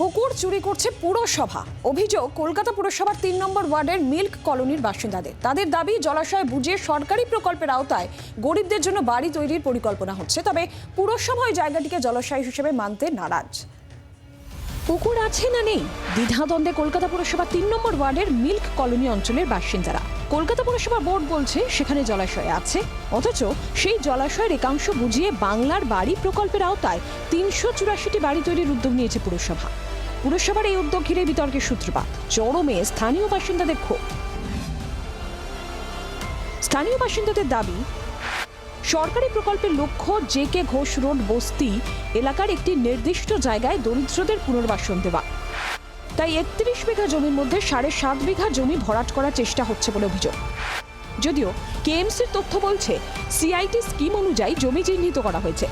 পুকুর চুরি করছে পুরসভা। অভিযোগ, কলকাতা পুরসভার তিন নম্বর ওয়ার্ডের মিল্ক কলোনির বাসিন্দাদের। তাদের দাবি, জলাশয় বুঝিয়ে সরকারি প্রকল্পের আওতায় গরিবদের জন্য বাড়ি তৈরির পরিকল্পনা হচ্ছে। তবে পুরসভা জায়গাটিকে জলাশয় হিসেবে মানতে নারাজ। পুকুর আছে না নেই? দ্বিধাদ্বন্দ্বে কলকাতা পুরসভা তিন নম্বর ওয়ার্ডের মিল্ক কলোনি অঞ্চলের বাসিন্দারা। কলকাতা পুরসভা বোর্ড বলছে সেখানে জলাশয় আছে। অথচ সেই জলাশয়ের একাংশ বুঝিয়ে বাংলার বাড়ি প্রকল্পের আওতায় তিনশো চুরাশিটি বাড়ি তৈরির উদ্যোগ নিয়েছে পুরসভা। পুরসভার এই উদ্যোগ ঘিরে বিতর্কের সূত্রপাত। চরমে স্থানীয় বাসিন্দাদের ক্ষোভ। স্থানীয় বাসিন্দাদের দাবি, সরকারি প্রকল্পের লক্ষ্য জে কে ঘোষ রোড বস্তি এলাকার একটি নির্দিষ্ট জায়গায় দরিদ্রদের পুনর্বাসন দেওয়া। তাই একত্রিশ বিঘা জমির মধ্যে সাড়ে সাত বিঘা জমি ভরাট করার চেষ্টা হচ্ছে বলে অভিযোগ। যদিও কেএমসির তথ্য বলছে, সিআইটি স্কিম অনুযায়ী জমি চিহ্নিত করা হয়েছে।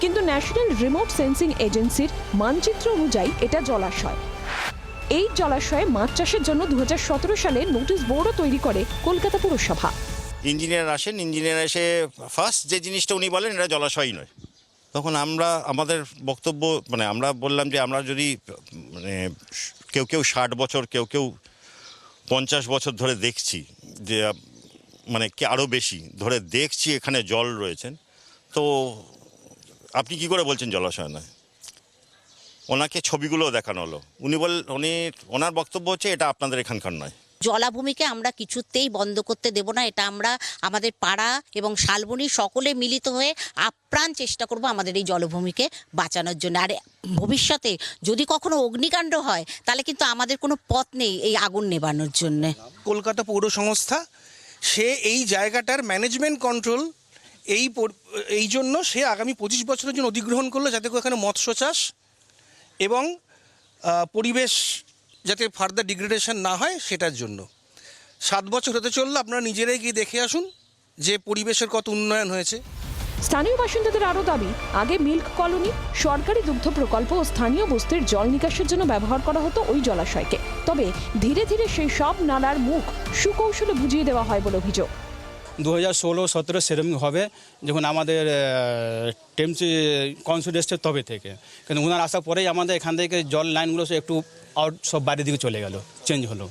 কিন্তু ন্যাশনাল রিমোট সেন্সিং এজেন্সির মানচিত্র অনুযায়ী এটা জলাশয়। এই জলাশয়ে মাছ চাষের জন্য দু হাজার সতেরো সালে নোটিশ বোর্ডও তৈরি করে কলকাতা পুরসভা। ইঞ্জিনিয়ার আসেন, ইঞ্জিনিয়ার এসে ফার্স্ট যে জিনিসটা উনি বলেন, এটা জলাশয়ই নয়। তখন আমরা, আমাদের বক্তব্য মানে আমরা বললাম যে আমরা যদি মানে কেউ কেউ ষাট বছর, কেউ কেউ পঞ্চাশ বছর ধরে দেখছি যে মানে কি আরও বেশি ধরে দেখছি এখানে জল রয়েছেন তো আপনি কি করে বলছেন জলাশয়? নয় ওনাকে ছবিগুলো দেখানো হলো। উনি বল, উনি, ওনার বক্তব্য হচ্ছে এটা আপনাদের এখানকার নয়। জলাভূমিকে আমরা কিছুতেই বন্ধ করতে দেব না। এটা আমরা আমাদের পাড়া এবং শালবনি সকলে মিলিত হয়ে আপ্রাণ চেষ্টা করব আমাদের এই জলভূমিকে বাঁচানোর জন্য। আর ভবিষ্যতে যদি কখনো অগ্নিকাণ্ড হয়, তাহলে কিন্তু আমাদের কোনো পথ নেই এই আগুন নেবানোর জন্যে। কলকাতা পৌর সংস্থা, সে এই জায়গাটার ম্যানেজমেন্ট কন্ট্রোল এই এই জন্য সে আগামী পঁচিশ বছরের জন্য অধিগ্রহণ করল যাতে করে এখানে মৎস্য চাষ এবং পরিবেশ যাতে ফার্দার ডিগ্রেডেশন না হয় সেটার জন্য। সাত বছর হতে চলল, আপনারা নিজেরাই গিয়ে দেখে আসুন যে পরিবেশের কত উন্নয়ন হয়েছে। স্থানীয় বাসিন্দাদের আরও দাবি, আগে মিল্ক কলোনি, সরকারি দুগ্ধ প্রকল্প ও স্থানীয় বস্তির জল নিকাশের জন্য ব্যবহার করা হতো ওই জলাশয়কে। তবে ধীরে ধীরে সেই সব নালার মুখ সুকৌশলে বুঝিয়ে দেওয়া হয় বলে অভিযোগ। দু হাজার ষোলো সতেরো সেরকম হবে যখন আমাদের টেমস কাউন্সিল এসছে তবে থেকে। কিন্তু ওনার আসার পরেই আমাদের এখান থেকে জল লাইনগুলো একটু আউট সব বাইরের দিকে চলে গেল চেঞ্জ হলো।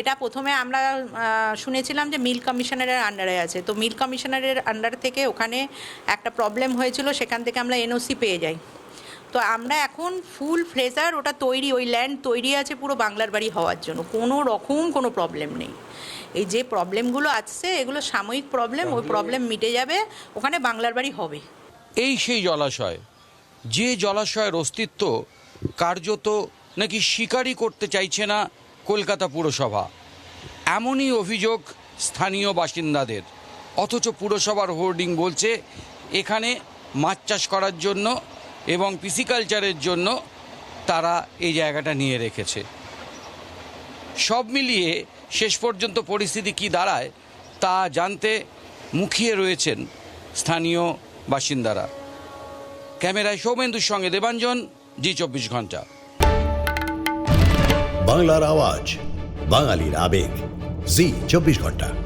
এটা প্রথমে আমরা শুনেছিলাম যে মিল কমিশনারের আন্ডারে আছে। তো মিল কমিশনারের আন্ডার থেকে ওখানে একটা প্রবলেম হয়েছিল, সেখান থেকে আমরা এনওসি পেয়ে যাই। তো আমরা এখন ফুল ফ্লেজার ওটা তৈরি ওই ল্যান্ড তৈরি আছে পুরো বাংলার বাড়ি হওয়ার জন্য। কোনো রকম কোনো প্রবলেম নেই। এই যে প্রবলেমগুলো আসছে এগুলো সাময়িক প্রবলেম ওই প্রবলেম মিটে যাবে ওখানে বাংলার বাড়ি হবে। এই সেই জলাশয় যে জলাশয়ের অস্তিত্ব কার্যত নাকি শিকারই করতে চাইছে না কলকাতা পুরসভা। এমনই অভিযোগ স্থানীয় বাসিন্দাদের। অথচ পুরসভার হোর্ডিং বলছে এখানে মাছ চাষ করার জন্য এবং পিসিকালচারের জন্য তারা এই জায়গাটা নিয়ে রেখেছে। সব মিলিয়ে শেষ পর্যন্ত পরিস্থিতি কি দাঁড়ায়, তা জানতে মুখিয়ে রয়েছেন স্থানীয় বাসিন্দারা। ক্যামেরায় সৌমেন্দুর সঙ্গে দেবাঞ্জন, জি চব্বিশ ঘণ্টা। বাংলার আওয়াজ, বাঙালির আবেগ, জি চব্বিশ ঘণ্টা।